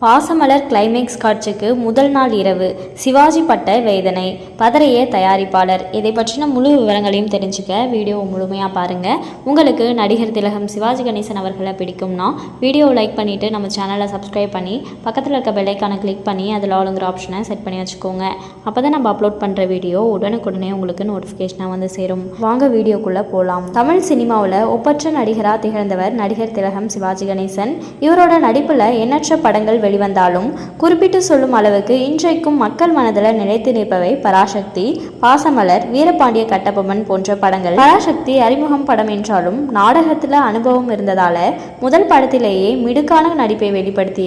Pasamalar climax காட்சிக்கு முதல் நாள் இரவு சிவாஜி பட்ட வேதனை பதறைய தயாரிப்பாளர். இதை பற்றின முழு விவரங்களையும் தெரிஞ்சுக்க வீடியோ முழுமையாக பாருங்கள் உங்களுக்கு நடிகர் திலகம் சிவாஜி கணேசன் அவர்களை பிடிக்கும்னா வீடியோ லைக் பண்ணிவிட்டு நம்ம சேனலை சப்ஸ்கிரைப் பண்ணி பக்கத்தில் இருக்க பெல்லைக்கான கிளிக் பண்ணி அதில் ஆளுங்கிற ஆப்ஷனை செட் பண்ணி வச்சுக்கோங்க. அப்போ தான் நம்ம அப்லோட் பண்ணுற வீடியோ உடனுக்குடனே உங்களுக்கு நோட்டிஃபிகேஷனாக வந்து சேரும். வாங்க வீடியோக்குள்ளே போகலாம் தமிழ் சினிமாவில் ஒப்பற்ற நடிகராக திகழ்ந்தவர் நடிகர் திலகம் சிவாஜி கணேசன். இவரோட நடிப்பில் எண்ணற்ற படங்கள் வெளிவந்தாலும் குறிப்பிட்டு சொல்லும் அளவுக்கு இன்றைக்கும் மக்கள் மனதில் நிலைத்து நிற்பவை பராசக்தி பாசமலர் வீரபாண்டிய கட்டபொம்மன் போன்ற படங்கள். பராசக்தி அறிமுகம் படம் என்றாலும் நாடகத்தில் அனுபவம் இருந்ததால முதல் படத்திலேயே மிடுக்கான நடிப்பை வெளிப்படுத்தி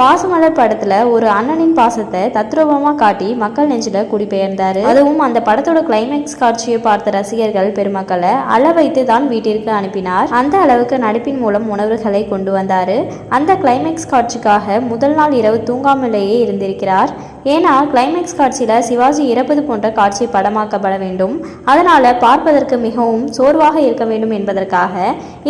பாசமலர் படத்துல ஒரு அண்ணனின் பாசத்தை தத்ரூபமா காட்டி மக்கள் நெஞ்சில குடிபெயர்ந்தாரு. அதுவும் அந்த படத்தோட கிளைமேக்ஸ் காட்சியை பார்த்த ரசிகர்கள் பெருமக்களை அள வைத்து தான் வீட்டிற்கு அனுப்பினார். அந்த அளவுக்கு நடிப்பின் மூலம் உணர்வுகளை கொண்டு வந்தாரு. அந்த கிளைமேக்ஸ் காட்சிக்காக முதல் நாள் இரவு தூங்காமலேயே இருந்திருக்கிறார். ஏன்னா கிளைமேக்ஸ் காட்சியில் சிவாஜி இறப்பது போன்ற காட்சி படமாக்கப்பட வேண்டும். அதனால் பார்ப்பதற்கு மிகவும் சோர்வாக இருக்க வேண்டும் என்பதற்காக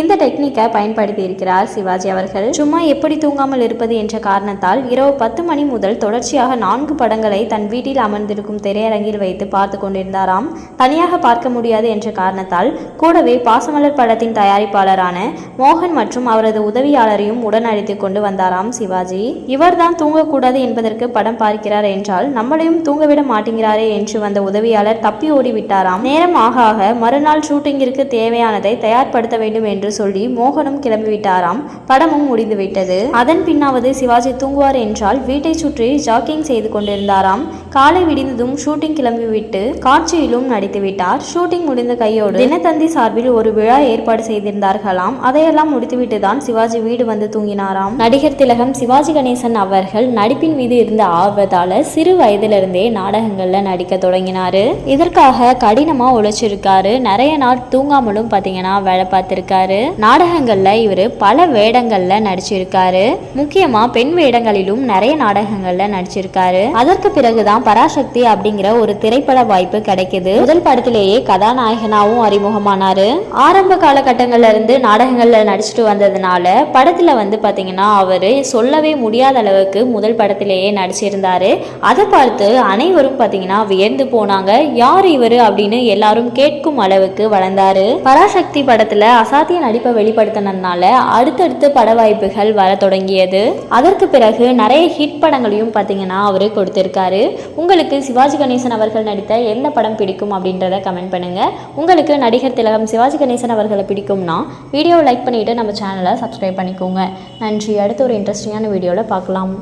இந்த டெக்னிக்கை பயன்படுத்தி இருக்கிறார் சிவாஜி அவர்கள். சும்மா எப்படி தூங்காமல் இருப்பது என்ற காரணத்தால் இரவு பத்து மணி முதல் தொடர்ச்சியாக நான்கு படங்களை தன் வீட்டில் அமர்ந்திருக்கும் திரையரங்கில் வைத்து பார்த்து கொண்டிருந்தாராம். தனியாக பார்க்க முடியாது என்ற காரணத்தால் கூடவே பாசமலர் படத்தின் தயாரிப்பாளரான மோகன் மற்றும் அவரது உதவியாளரையும் உடன் அழைத்து கொண்டு வந்தாராம் சிவாஜி. இவர்தான் தூங்கக்கூடாது என்பதற்கு படம் பார்க்கிறார் என்றால் நம்மளையும் தூங்கவிட மாட்டேங்கிறாரே என்று வந்த உதவியாளர் தப்பி ஓடி விட்டாராம் நேரம் ஆக ஆக மறுநாள் ஷூட்டிங்கிற்கு தேவையானதை தயார்படுத்த வேண்டும் என்று சொல்லி மோகனும் கிளம்பிவிட்டாராம். படமும் முடிந்துவிட்டது. அதன் பின்னாவது சிவாஜி தூங்குவார் என்றால் வீட்டை சுற்றி ஜாக்கிங் செய்து கொண்டிருந்தாராம். காலை விடிந்ததும் ஷூட்டிங் கிளம்பிவிட்டு காட்சியிலும் நடித்து விட்டார் ஷூட்டிங் முடிந்த கையோடு தினத்தந்தி சார்பில் ஒரு விழா ஏற்பாடு செய்திருந்தார்களாம். அதையெல்லாம் முடித்துவிட்டு தான் சிவாஜி வீடு வந்து தூங்கினாராம். நடிகர் திலகம் சிவாஜி கணேசன் அவர்கள் நடிப்பின் மீது இருந்த ஆர்வத்தால சிறு வயதிலிருந்தே நாடகங்கள்ல நடிக்க தொடங்கினாரு. இதற்காக கடினமா உழைச்சிருக்காரு. நிறைய நாள் தூங்காமலும் பாத்தீங்கன்னா வேலை பார்த்திருக்காரு. நாடகங்கள்ல இவர் பல வேடங்கள்ல நடிச்சிருக்காரு. முக்கியமா பெண் வேடங்களிலும் நிறைய நாடகங்கள்ல நடிச்சிருக்காரு. அதற்கு பிறகுதான் பராசக்தி அப்படிங்கிற ஒரு திரைப்பட வாய்ப்பு கிடைக்குது. முதல் படத்திலேயே கதாநாயகனாவும் அறிமுகமானாரு. ஆரம்ப காலகட்டங்கள்ல இருந்து நாடகங்கள்ல நடிச்சுட்டு வந்ததுனால படத்துல வந்து பாத்தீங்கன்னா அவரு சொல்லவே முடியாத அளவுக்கு முதல் படத்திலேயே நடிச்சிருந்தாரு. அதை பார்த்து அனைவரும் பாத்தீங்கன்னா வியந்து போனாங்க. யார் இவரு அப்படின்னு எல்லாரும் கேட்கும் அளவுக்கு வளர்ந்தாரு. பராசக்தி படத்துல அசாத்திய நடிப்பை வெளிப்படுத்தினதுனால அடுத்தடுத்து பட வாய்ப்புகள் வர தொடங்கியது. அதற்கு பிறகு நிறைய ஹிட் படங்களையும் பாத்தீங்கன்னா அவரு கொடுத்திருக்காரு. உங்களுக்கு சிவாஜி கணேசன் அவர்கள் நடித்த எந்த படம் பிடிக்கும் அப்படின்றத கமெண்ட் பண்ணுங்கள் உங்களுக்கு நடிகர் திலகம் சிவாஜி கணேசன் அவர்களை பிடிக்கும்னா வீடியோவை லைக் பண்ணிவிட்டு நம்ம சேனலை சப்ஸ்கிரைப் பண்ணிக்கோங்க. நன்றி. அடுத்த ஒரு இன்ட்ரெஸ்டிங்கான வீடியோவில் பார்க்கலாம்.